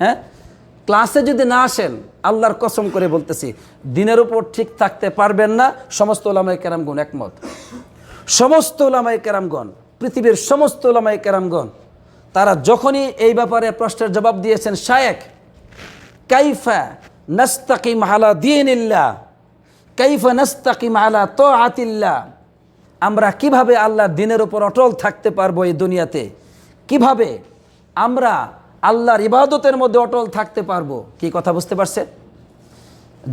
হ্যাঁ? ক্লাসে যদি না আসেন, আল্লাহর কসম করে বলতেছি, দিনের উপর ঠিক থাকতে পারবেন না, সমস্ত ওলামাই কেরামগণ একমত। সমস্ত ওলামাই কেরামগণ, পৃথিবীর সমস্ত ওলামাই কেরামগণ, তারা যখনই এই ব্যাপারে প্রশ্নের জবাব দিয়েছেন শায়েক কাইফা নাস্তাকিম আলা দিনিল্লাহ, কাইফা নাস্তাকিম আলা তো আতিল্লা আমরা কীভাবে আল্লাহর দিনের উপর অটল থাকতে পারব এই দুনিয়াতে? কীভাবে আমরা আল্লাহর ইবাদতের মধ্যে অটল থাকতে পারব। কি কথা বুঝতে পারছে?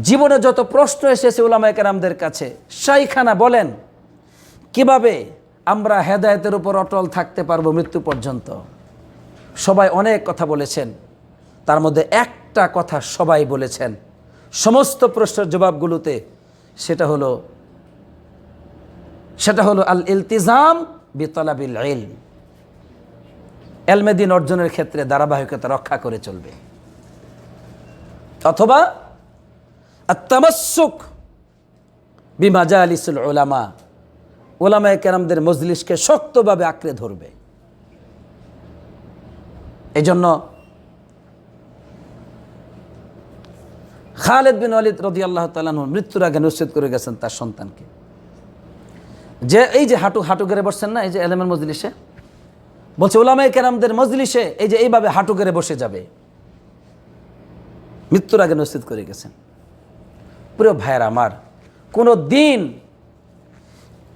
জীবনে যত প্রশ্ন এসেছে ওলামায় কেরামদের কাছে, শাইখানা বলেন, কীভাবে আমরা হেদায়েতের উপর অটল থাকতে পারব মৃত্যু পর্যন্ত? সবাই অনেক কথা বলেছেন। তার মধ্যে একটা কথা সবাই বলেছেন। সমস্ত প্রশ্নের জবাবগুলোতে সেটা হলো সেটা হলো আল ইলতিজাম বিতলাবিল ইলম। এলমেদিন অর্জনের ক্ষেত্রে ধারাবাহিকতা রক্ষা করে চলবে। অথবা আত্মামাসুক বিমাজা আলিসুল ওলামা ওলামায় কেরামদের মজলিসকে শক্তভাবে আঁকড়ে ধরবে। এই জন্য খালেদ বিন ওয়ালিদ রদি আল্লাহ তালাহুর মৃত্যুর আগে নিশ্চিত করে গেছেন তার সন্তানকে। যে এই যে হাঁটু হাঁটু গেড়ে বসছেন না, এই যে এলেমের মজলিসে বলছে ওলামাই কেরামদের মজলিসে এই যে এইভাবে হাঁটু করে বসে যাবে। মৃত্যুর আগে নিশ্চিত করে গেছেন। প্রিয় ভাইয়ের আমার কোনো দিন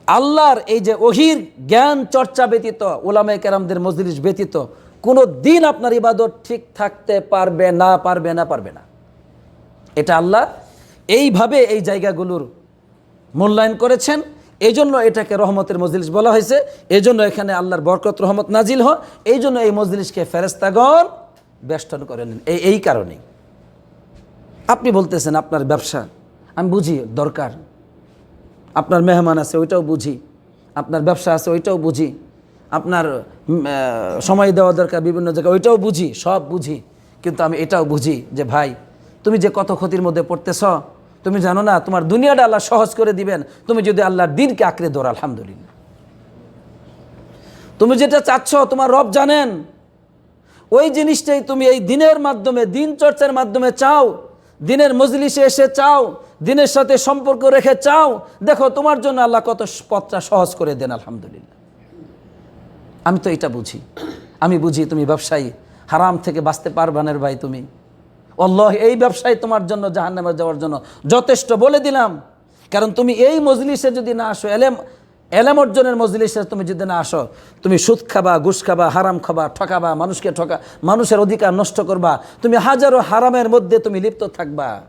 আল্লাহর এই যে অহির জ্ঞান চর্চা ব্যতীত ওলামাই কেরামদের মজলিস ব্যতীত কোনো দিন আপনার ইবাদত ঠিক থাকতে পারবে না পারবে না পারবে না। এটা আল্লাহ এইভাবে এই জায়গাগুলোর মূল্যায়ন করেছেন। এই জন্য এটাকে রহমতের মজলিস বলা হয়েছে। এই জন্য এখানে আল্লাহর বরকত, রহমত নাজিল হয়। এই জন্য এই মজলিসকে ফেরেস্তাগণ বেষ্টন করেন এই এই কারণেই। আপনি বলতেছেন, আপনার ব্যবসা, আমি বুঝি, দরকার। আপনার মেহমান আছে, ওইটাও বুঝি। আপনার ব্যবসা আছে, ওইটাও বুঝি। আপনার সময় দেওয়া দরকার বিভিন্ন জায়গায়, ওইটাও বুঝি, সব বুঝি। কিন্তু আমি এটাও বুঝি যে, ভাই, তুমি যে কত ক্ষতির মধ্যে পড়তেছ তুমি জানো না, তোমার দুনিয়াটা আল্লাহ সহজ করে দিবেন। তুমি যদি আল্লাহর দিনকে আঁকড়ে ধরো, আলহামদুলিল্লাহ। তুমি যেটা চাচ্ছ, তোমার রব জানেন। ওই জিনিসটাই তুমি এই দিনের মাধ্যমে, দিন চর্চার মাধ্যমে চাও। দিনের মজলিসে এসে চাও, দিনের সাথে সম্পর্ক রেখে চাও। দেখো, তোমার জন্য আল্লাহ কত পথটা সহজ করে দেন, আলহামদুলিল্লাহ। আমি তো এটা বুঝি। আমি বুঝি তুমি ব্যবসায়ী। হারাম থেকে বাঁচতে পারবানের ভাই তুমি। অল্লাহ এই ব্যবসায় তোমার জন্য, জাহান্নামে যাওয়ার জন্য। যথেষ্ট বলে দিলাম। কারণ তুমি এই মজলিসে যদি না আসো, এলেম এলেম অর্জনের মজলিসে তুমি যদি না আসো, তুমি সুদ খাবা, ঘুষ খাবা, হারাম খাবা, ঠকাবা, মানুষকে ঠকা, মানুষের অধিকার নষ্ট করবা, তুমি হাজারো হারামের মধ্যে তুমি লিপ্ত থাকবা।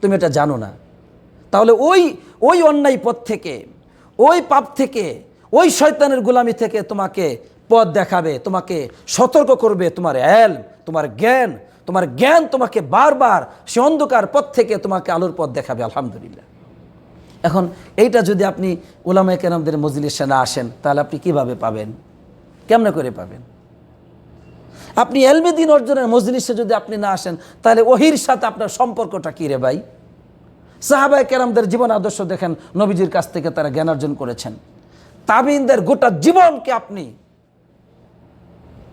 তুমি এটা জানো না। তাহলে ওই ওই অন্যায় পথ থেকে, ওই পাপ থেকে, ওই শয়তানের গোলামি থেকে তোমাকে পথ দেখাবে, তোমাকে সতর্ক করবে তোমার এল তোমার জ্ঞান তোমার জ্ঞান তোমাকে বারবার, সে অন্ধকার পথ থেকে তোমাকে আলোর পথ দেখাবে, আলহামদুলিল্লাহ। এখন এইটা যদি আপনি ওলামায় কেরামদের মজলিসে না আসেন, তাহলে আপনি কীভাবে পাবেন? কেমনে করে পাবেন? আপনি এলমেদিন অর্জনের মজলিসে যদি আপনি না আসেন, তাহলে ওহির সাথে আপনার সম্পর্কটা কী রে ভাই? সাহাবায় কেরামদের জীবন আদর্শ দেখেন, নবীজির কাছ থেকে তারা জ্ঞান অর্জন করেছেন। তাবিনদের গোটা জীবনকে আপনি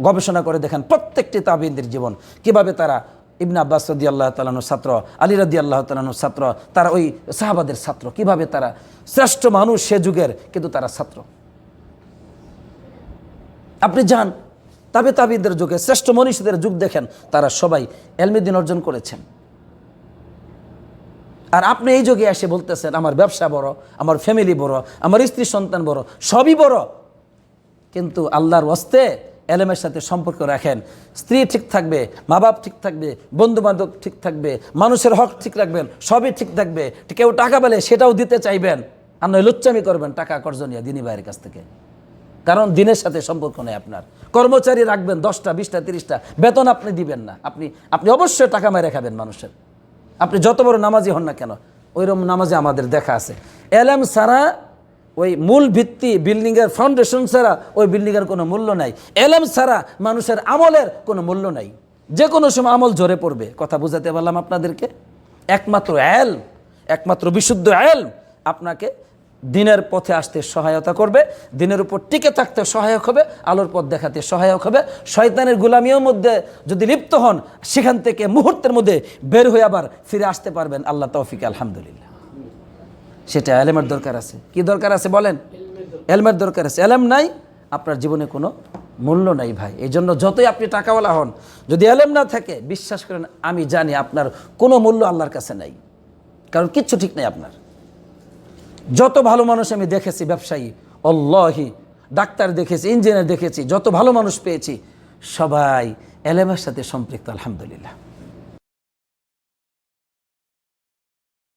গবেষণা করে দেখেন প্রত্যেকটি তাবিনদের জীবন। কীভাবে তারা ইবনে আব্বাস রদি আল্লাহ তালানুর ছাত্র, আলী রদি আল্লাহ তালানুর ছাত্র, তারা ওই সাহাবাদের ছাত্র। কীভাবে তারা শ্রেষ্ঠ মানুষ সে যুগের, কিন্তু তারা ছাত্র। আপনি যান, তাবে তাবিদের যুগে শ্রেষ্ঠ মনীষীদের যুগ দেখেন, তারা সবাই এলমিদিন অর্জন করেছেন। আর আপনি এই যুগে এসে বলতেছেন, আমার ব্যবসা বড়, আমার ফ্যামিলি বড়, আমার স্ত্রী সন্তান বড়, সবই বড়। কিন্তু আল্লাহর ওস্তে এলেমের সাথে সম্পর্ক রাখেন। স্ত্রী ঠিক থাকবে মা বাপ ঠিক থাকবে বন্ধু বান্ধব ঠিক থাকবে, মানুষের হক ঠিক রাখবেন, সবই ঠিক থাকবে। কেউ টাকা পেলে সেটাও দিতে চাইবেন। আর নয়, লুচ্চামি করবেন টাকা কর্জনীয় দিনী ভাইয়ের কাছ থেকে। কারণ দিনের সাথে সম্পর্ক নেই আপনার। কর্মচারী রাখবেন দশটা, বিশটা, তিরিশটা। বেতন আপনি দিবেন না। আপনি আপনি অবশ্যই টাকা মেরে খাবেন মানুষের। আপনি যত বড় নামাজি হন না কেন, ওইরকম নামাজি আমাদের দেখা আছে। এলএম সারা ওই মূল ভিত্তি বিল্ডিংয়ের ফাউন্ডেশন ছাড়া ওই বিল্ডিংয়ের কোনো মূল্য নাই। এলএম ছাড়া মানুষের আমলের কোনো মূল্য নাই। যে কোনো সময় আমল ঝরে পড়বে, কথা বুঝাতে পারলাম আপনাদেরকে? একমাত্র এল একমাত্র বিশুদ্ধ এল আপনাকে দিনের পথে আসতে সহায়তা করবে, দিনের উপর টিকে থাকতে সহায়ক হবে, আলোর পথ দেখাতে সহায়ক হবে। শয়তানের গুলামিও মধ্যে যদি লিপ্ত হন, সেখান থেকে মুহূর্তের মধ্যে বের হয়ে আবার ফিরে আসতে পারবেন। আল্লাহ তৌফিক, আলহামদুলিল্লাহ। সেটা এলেমের দরকার আছে। কি দরকার আছে বলেন? এলমের দরকার আছে। এলেম নাই, আপনার জীবনে কোনো মূল্য নাই ভাই। এই জন্য যতই আপনি টাকাওয়ালা হন, যদি এলেম না থাকে, বিশ্বাস করেন, আমি জানি আপনার কোনো মূল্য আল্লাহর কাছে নাই। কারণ কিচ্ছু ঠিক নাই আপনার। যত ভালো মানুষ আমি দেখেছি, ব্যবসায়ী, অল্লাহি, ডাক্তার দেখেছি, ইঞ্জিনিয়ার দেখেছি, যত ভালো মানুষ পেয়েছি, সবাই এলেমের সাথে সম্পৃক্ত, আলহামদুলিল্লাহ।